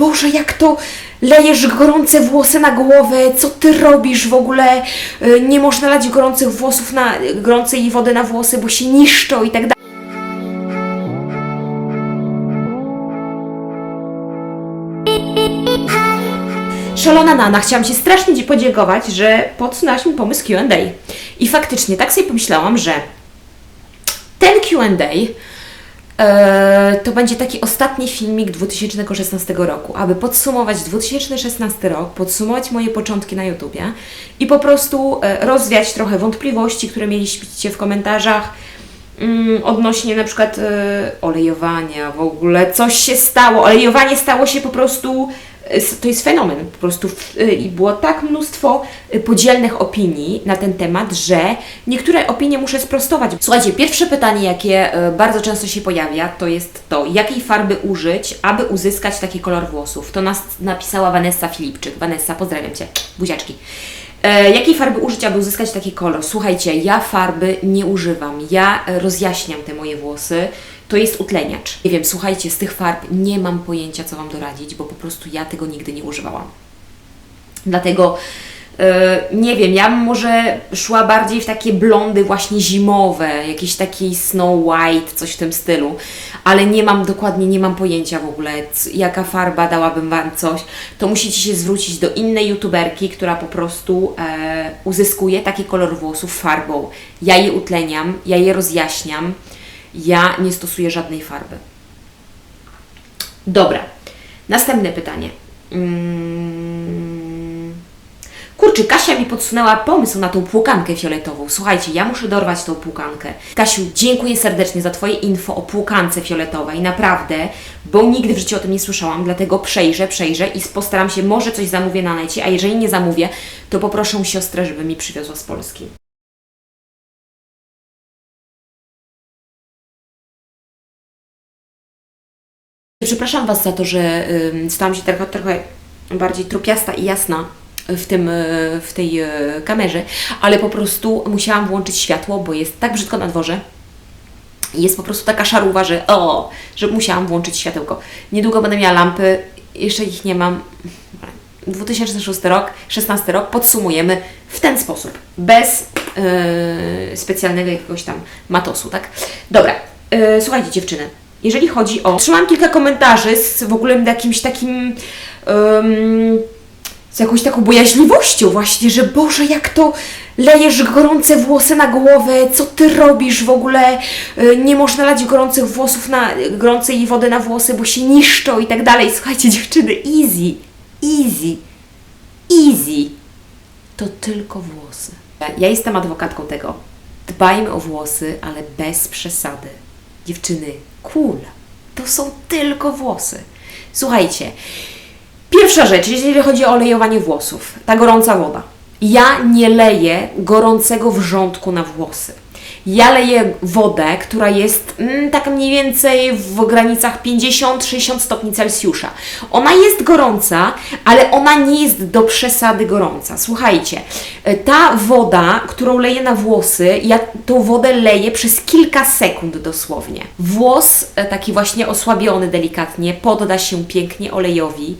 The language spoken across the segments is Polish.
Boże, jak to lejesz gorące włosy na głowę, co ty robisz w ogóle? Y, Nie można lać gorących włosów na, gorącej wody na włosy, bo się niszczą i tak dalej. Szalona Nana, chciałam Ci strasznie Ci podziękować, że podsunęłaś mi pomysł Q&A. I faktycznie tak sobie pomyślałam, że ten Q&A e, to będzie taki ostatni filmik 2016 roku, aby podsumować 2016 rok, podsumować moje początki na YouTubie i po prostu e, rozwiać trochę wątpliwości, które mieliście w komentarzach mm, odnośnie na przykład e, olejowania w ogóle. Coś się stało. Olejowanie stało się po prostu e, to jest fenomen po prostu y, i było tak mnóstwo y, podzielnych opinii na ten temat, że niektóre opinie muszę sprostować. Słuchajcie, pierwsze pytanie, jakie y, bardzo często się pojawia, to jest to, jakiej farby użyć, aby uzyskać taki kolor włosów. To nas napisała Vanessa Filipczyk. Vanessa, pozdrawiam Cię, buziaczki. E, jakiej farby użyć, aby uzyskać taki kolor? Słuchajcie, ja farby nie używam. Ja e, rozjaśniam te moje włosy. To jest utleniacz. Nie wiem, słuchajcie, z tych farb nie mam pojęcia, co Wam doradzić, bo po prostu ja tego nigdy nie używałam. Dlatego nie wiem, ja może szła bardziej w takie blondy właśnie zimowe, jakiś taki Snow White, coś w tym stylu, ale nie mam dokładnie, nie mam pojęcia w ogóle, jaka farba dałabym Wam coś. To musicie się zwrócić do innej youtuberki, która po prostu e, uzyskuje taki kolor włosów farbą. Ja je utleniam, ja je rozjaśniam, ja nie stosuję żadnej farby. Dobra, następne pytanie. Mm. Kurczę, Kasia mi podsunęła pomysł na tą płukankę fioletową. Słuchajcie, ja muszę dorwać tą płukankę. Kasiu, dziękuję serdecznie za Twoje info o płukance fioletowej. Naprawdę, bo nigdy w życiu o tym nie słyszałam, dlatego przejrzę, przejrzę i postaram się, może coś zamówię na necie, a jeżeli nie zamówię, to poproszę siostrę, żeby mi przywiozła z Polski. Przepraszam Was za to, że ym, stałam się trochę, trochę bardziej trupiasta i jasna w, tym, y, w tej y, kamerze, ale po prostu musiałam włączyć światło, bo jest tak brzydko na dworze. Jest po prostu taka szaruwa, że o, że musiałam włączyć światełko. Niedługo będę miała lampy, jeszcze ich nie mam. 2006 rok, 16 rok podsumujemy w ten sposób, bez yy, specjalnego jakiegoś tam matosu, tak? Dobra, yy, słuchajcie dziewczyny, jeżeli chodzi o... Trzymałam kilka komentarzy z w ogóle jakimś takim... ym, z jakąś taką bojaźliwością właśnie, że Boże, jak to lejesz gorące włosy na głowę, co ty robisz w ogóle, Y, nie można lać gorących włosów na, gorącej wody na włosy, bo się niszczą i tak dalej. Słuchajcie dziewczyny, easy, easy, easy, to tylko włosy. Ja jestem adwokatką tego. Dbajmy o włosy, ale bez przesady. Dziewczyny, cool, to są tylko włosy. Słuchajcie, Pierwsza rzecz, jeżeli chodzi o olejowanie włosów, ta gorąca woda. Ja nie leję gorącego wrzątku na włosy. Ja leję wodę, która jest mm, tak mniej więcej w granicach 50-60 stopni Celsjusza. Ona jest gorąca, ale ona nie jest do przesady gorąca. Słuchajcie, e, ta woda, którą leję na włosy, ja tą wodę leję przez kilka sekund dosłownie. Włos, e, taki właśnie osłabiony delikatnie, podda się pięknie olejowi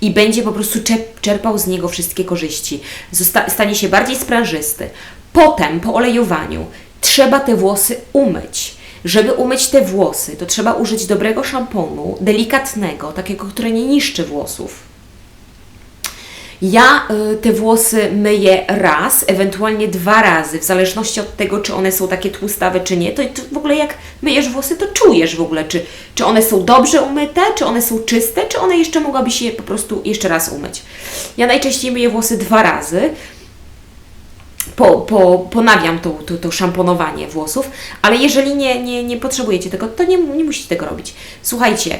i będzie po prostu czerpał z niego wszystkie korzyści. Zosta- stanie się bardziej sprężysty. Potem, po olejowaniu, trzeba te włosy umyć. Żeby umyć te włosy, to trzeba użyć dobrego szamponu, delikatnego, takiego, które nie niszczy włosów. Ja y, te włosy myję raz, ewentualnie dwa razy, w zależności od tego, czy one są takie tłustawe, czy nie. To, w ogóle jak myjesz włosy, to czujesz w ogóle, czy, czy one są dobrze umyte, czy one są czyste, czy one jeszcze mogłabyś je po prostu jeszcze raz umyć. Ja najczęściej myję włosy dwa razy, po, po, ponawiam to, to, to szamponowanie włosów, ale jeżeli nie, nie, nie potrzebujecie tego, to nie, nie musicie tego robić. Słuchajcie,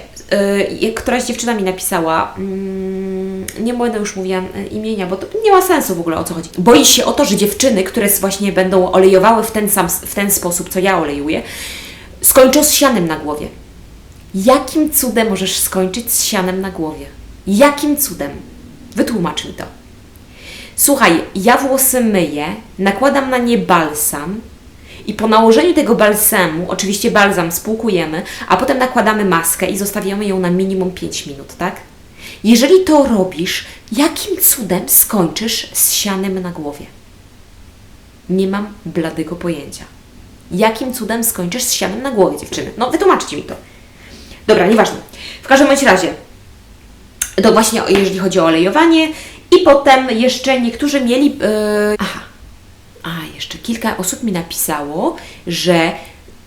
yy, któraś dziewczyna mi napisała, mm, nie będę już mówiła y, imienia, bo to nie ma sensu w ogóle o co chodzi. Boi się o to, że dziewczyny, które właśnie będą olejowały w ten, sam, w ten sposób, co ja olejuję, skończą z sianem na głowie. Jakim cudem możesz skończyć z sianem na głowie? Jakim cudem? Wytłumacz mi to. Słuchaj, ja włosy myję, nakładam na nie balsam i po nałożeniu tego balsamu, oczywiście balsam spłukujemy, a potem nakładamy maskę i zostawiamy ją na minimum 5 minut, tak? Jeżeli to robisz, jakim cudem skończysz z sianem na głowie? Nie mam bladego pojęcia. Jakim cudem skończysz z sianem na głowie, dziewczyny? No, wytłumaczcie mi to. Dobra, nieważne. W każdym razie, to właśnie jeżeli chodzi o olejowanie i potem jeszcze niektórzy mieli... Yy, aha, a jeszcze kilka osób mi napisało, że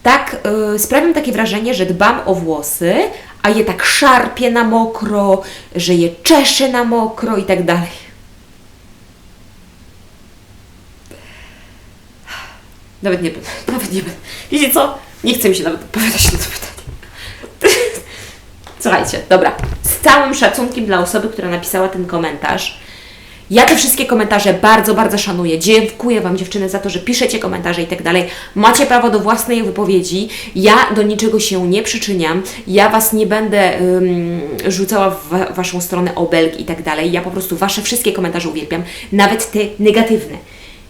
tak yy, sprawiam takie wrażenie, że dbam o włosy, a je tak szarpię na mokro, że je czeszę na mokro i tak dalej. Nawet nie będę, nawet nie będę. Wiecie co? Nie chcę mi się nawet odpowiadać na to pytanie. Słuchajcie, dobra. Z całym szacunkiem dla osoby, która napisała ten komentarz. Ja te wszystkie komentarze bardzo, bardzo szanuję. Dziękuję Wam, dziewczyny, za to, że piszecie komentarze i tak dalej. Macie prawo do własnej wypowiedzi. Ja do niczego się nie przyczyniam. Ja Was nie będę ym, rzucała w wa- Waszą stronę obelg i tak dalej. Ja po prostu Wasze wszystkie komentarze uwielbiam, nawet te negatywne.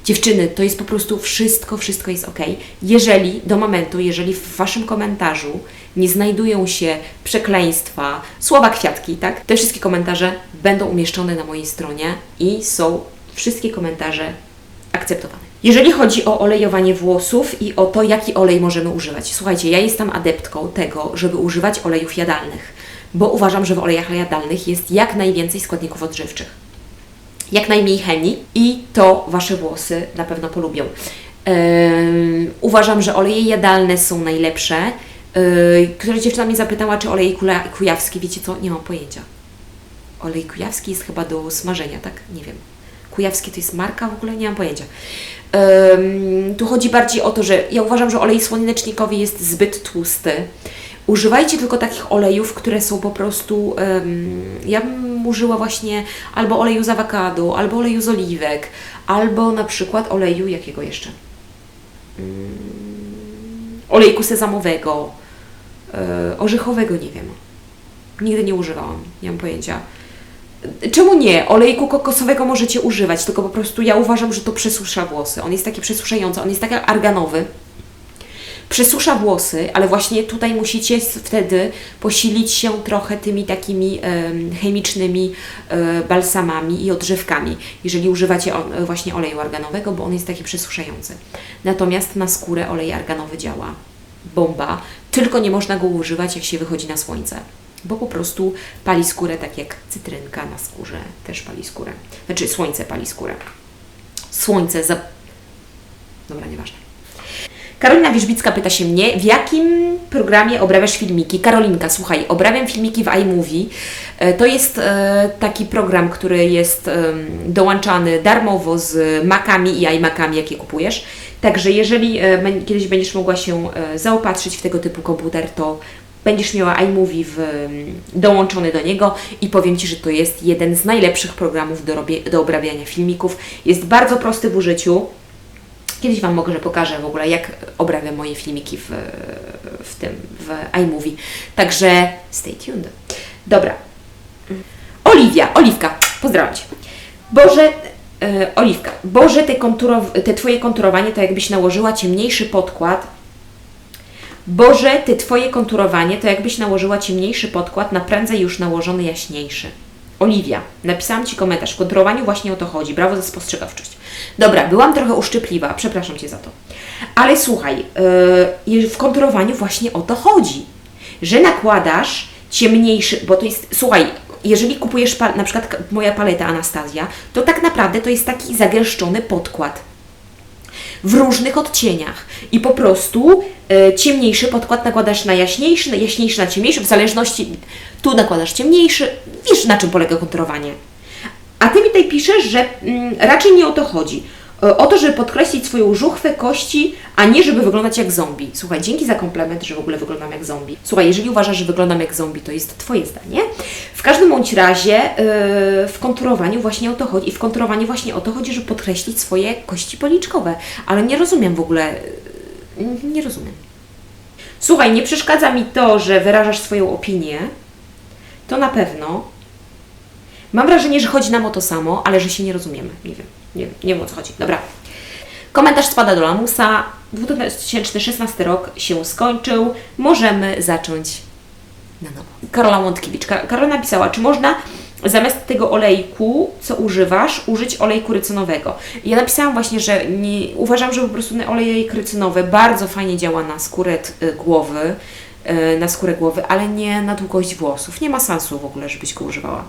Dziewczyny, to jest po prostu wszystko, wszystko jest ok. Jeżeli do momentu, jeżeli w Waszym komentarzu nie znajdują się przekleństwa, słowa kwiatki, tak? Te wszystkie komentarze będą umieszczone na mojej stronie i są wszystkie komentarze akceptowane. Jeżeli chodzi o olejowanie włosów i o to, jaki olej możemy używać. Słuchajcie, ja jestem adeptką tego, żeby używać olejów jadalnych, bo uważam, że w olejach jadalnych jest jak najwięcej składników odżywczych jak najmniej chemii i to Wasze włosy na pewno polubią. Uważam, że oleje jadalne są najlepsze. Yy, któraś dziewczyna mnie zapytała, czy olej kujawski, wiecie co? Nie mam pojęcia. Olej kujawski jest chyba do smażenia, tak? Nie wiem. Kujawski to jest marka w ogóle? Nie mam pojęcia. Ym, tu chodzi bardziej o to, że ja uważam, że olej słonecznikowy jest zbyt tłusty. Używajcie tylko takich olejów, które są po prostu. em, ja bym użyła właśnie albo oleju z awokado, albo oleju z oliwek, albo na przykład oleju jakiego jeszcze? Mm, olejku sezamowego, orzechowego, nie wiem. Nigdy nie używałam, nie mam pojęcia. Czemu nie? Olejku kokosowego możecie używać, tylko po prostu ja uważam, że to przesusza włosy. On jest taki przesuszający, on jest taki arganowy przesusza włosy, ale właśnie tutaj musicie wtedy posilić się trochę tymi takimi em, chemicznymi e, balsamami i odżywkami, jeżeli używacie e, właśnie oleju arganowego, bo on jest taki przesuszający. Natomiast na skórę olej arganowy działa bomba, tylko nie można go używać, jak się wychodzi na słońce. Bo po prostu pali skórę, tak jak cytrynka na skórze też pali skórę. Znaczy, słońce pali skórę. Słońce za. Dobra, nieważne. Karolina Wierzbicka pyta się mnie, w jakim programie obrabiasz filmiki? Karolinka, słuchaj, obrabiam filmiki w iMovie. E, To jest e, taki program, który jest dołączany darmowo z Macami i iMacami, jakie kupujesz. Także jeżeli e, kiedyś będziesz mogła się zaopatrzyć w tego typu komputer, to będziesz miała iMovie w, dołączony do niego i powiem Ci, że to jest jeden z najlepszych programów do, robie, do obrabiania filmików. Jest bardzo prosty w użyciu. Kiedyś Wam może pokażę w ogóle, jak obrabiam moje filmiki w, w tym, w iMovie. Także stay tuned. Dobra. Oliwia, Oliwka, pozdrawiam Cię. Boże, e, Oliwka, Boże, te, te Twoje konturowanie to jakbyś nałożyła ciemniejszy podkład. Boże, Ty Twoje konturowanie to jakbyś nałożyła ciemniejszy podkład na prędzej już nałożony jaśniejszy. Oliwia, napisałam Ci komentarz. W konturowaniu właśnie o to chodzi. Brawo za spostrzegawczość. Dobra, byłam trochę uszczypliwa, przepraszam Cię za to. Ale słuchaj, yy, w konturowaniu właśnie o to chodzi. Że nakładasz ciemniejszy, bo to jest, słuchaj, jeżeli kupujesz na przykład moja paleta Anastazja, to tak naprawdę to jest taki zagęszczony podkład w różnych odcieniach i po prostu ciemniejszy podkład nakładasz na jaśniejszy, jaśniejszy na ciemniejszy, w zależności, tu nakładasz ciemniejszy, wiesz na czym polega konturowanie. A Ty mi tutaj piszesz, że mm, raczej nie o to chodzi. E, O to, żeby podkreślić swoją żuchwę, kości, a nie żeby wyglądać jak zombie. Słuchaj, dzięki za komplement, że w ogóle wyglądam jak zombie. Słuchaj, jeżeli uważasz, że wyglądam jak zombie, to jest Twoje zdanie. W każdym bądź razie yy, w konturowaniu właśnie o to chodzi. I w konturowaniu właśnie o to chodzi, żeby podkreślić swoje kości policzkowe. Ale nie rozumiem w ogóle, nie rozumiem. Słuchaj, nie przeszkadza mi to, że wyrażasz swoją opinię. To na pewno. Mam wrażenie, że chodzi nam o to samo, ale że się nie rozumiemy. Nie wiem, nie nie wiem o co chodzi. Dobra. Komentarz spada do lamusa. 2016 rok się skończył. Możemy zacząć na nowo. Karola Łątkiewicz. Ka- Karola napisała, czy można zamiast tego olejku, co używasz, użyć olejku rycynowego. Ja napisałam właśnie, że nie, uważam, że po prostu olejek rycynowy bardzo fajnie działa na skórę t- głowy, y, na skórę głowy, ale nie na długość włosów. Nie ma sensu w ogóle, żebyś go używała.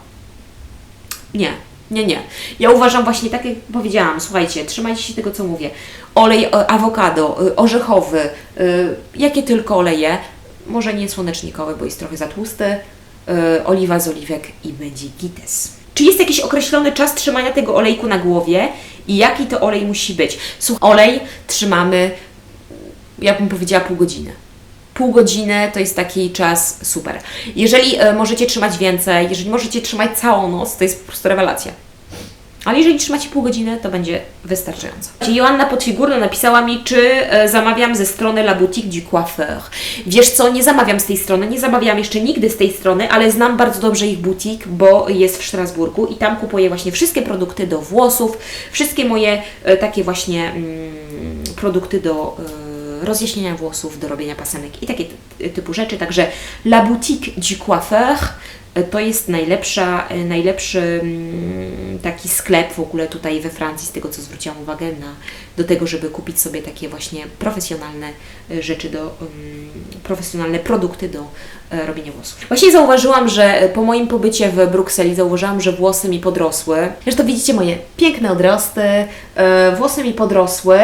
Nie, nie, nie. Ja uważam właśnie, tak jak powiedziałam, słuchajcie, trzymajcie się tego, co mówię. Olej e, awokado, orzechowy, jakie tylko oleje, może nie słonecznikowy, bo jest trochę za tłusty, oliwa z oliwek i będzie gites. Czy jest jakiś określony czas trzymania tego olejku na głowie i jaki to olej musi być? Słuchaj, olej trzymamy, ja bym powiedziała, pół godziny pół godziny to jest taki czas super. Jeżeli e, możecie trzymać więcej, jeżeli możecie trzymać całą noc, to jest po prostu rewelacja. Ale jeżeli trzymacie pół godziny, to będzie wystarczająco. Joanna Podfigurna napisała mi, czy e, zamawiam ze strony La Boutique du Coiffeur. Wiesz co, nie zamawiam z tej strony, nie zamawiałam jeszcze nigdy z tej strony, ale znam bardzo dobrze ich butik, bo jest w Strasburgu i tam kupuję właśnie wszystkie produkty do włosów, wszystkie moje e, takie właśnie mm, produkty do e, rozjaśnienia włosów, do robienia pasemek i takie ty- typu rzeczy. Także La Boutique du Coiffeur e, to jest najlepsza, e, najlepszy mm, taki sklep w ogóle tutaj we Francji, z tego co zwróciłam uwagę na, do tego, żeby kupić sobie takie właśnie profesjonalne e, rzeczy, do, mm, profesjonalne produkty do robienia włosów. Właśnie zauważyłam, że po moim pobycie w Brukseli zauważyłam, że włosy mi podrosły. Zresztą widzicie moje piękne odrosty, włosy mi podrosły.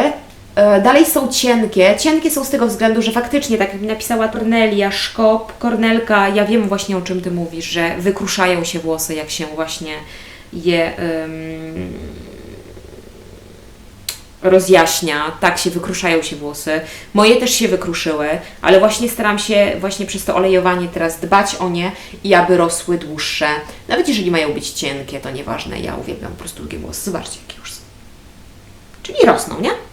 E, Dalej są cienkie. Cienkie są z tego względu, że faktycznie, tak jak mi napisała Kornelia, Szkop, Kornelka, ja wiem właśnie o czym Ty mówisz, że wykruszają się włosy, jak się właśnie je em, rozjaśnia. Tak się wykruszają się włosy. Moje też się wykruszyły, ale właśnie staram się właśnie przez to olejowanie teraz dbać o nie i aby rosły dłuższe. Nawet jeżeli mają być cienkie, to nieważne. Ja uwielbiam po prostu długie włosy. Zobaczcie, jakie już są. Czyli rosną, nie?